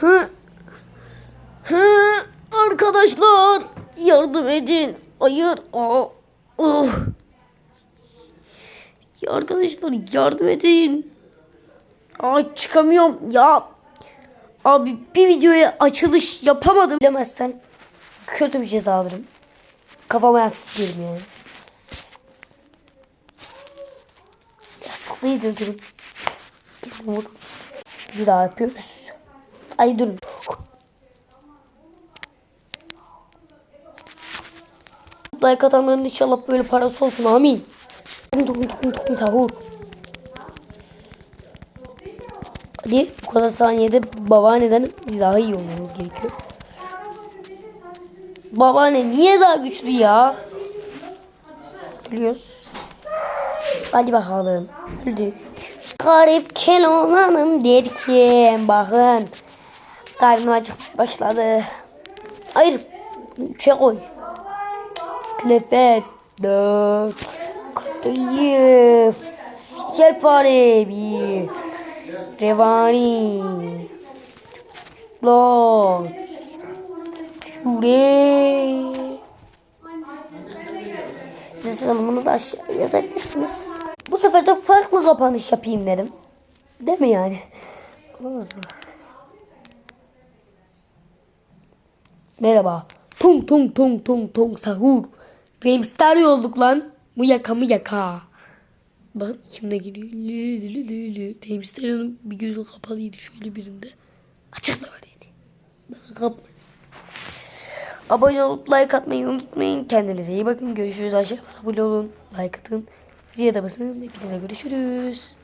Hı. Hı. Arkadaşlar yardım edin. Hayır. Aa. Oh. Ya arkadaşlar yardım edin. Aa çıkamıyorum ya. Abi bir videoya açılış yapamadım. Bilemezsem kötü bir ceza alırım. Kafama yastık yerim yani. Gelin vur. Bir daha yapıyoruz. Ay durun. Like atanların inşallah böyle parası olsun amin. Sahur. Hadi bu kadar saniyede babaanneden daha iyi olmamız gerekiyor. Babaanne niye daha güçlü ya? Biliyoruz. Hadi bakalım. Öldük. Garip Keloğlan'ım derken bakın. Karnım acıkmaya başladı. Hayır. Şey koy. Künefe. Dört. Katayıf. Yelpare bir. Revani. Lord. Şure. Siz sıralamanızı aşağıya yazabilirsiniz. Bu sefer de farklı kapanış yapayım dedim. Değil mi yani? Olmaz mı? Merhaba. Tung tung tung tung tung sahur. Remstar olduk lan. Mu yaka mı yaka. Bakın kimde geliyor. Lü lü bir gözü kapalıydı şöyle birinde. Açık da var yani. Bakın kap. Abone olup like atmayı unutmayın. Kendinize iyi bakın. Görüşürüz aşağıdan abone olun. Like atın. Zile de basın. Hepinize görüşürüz.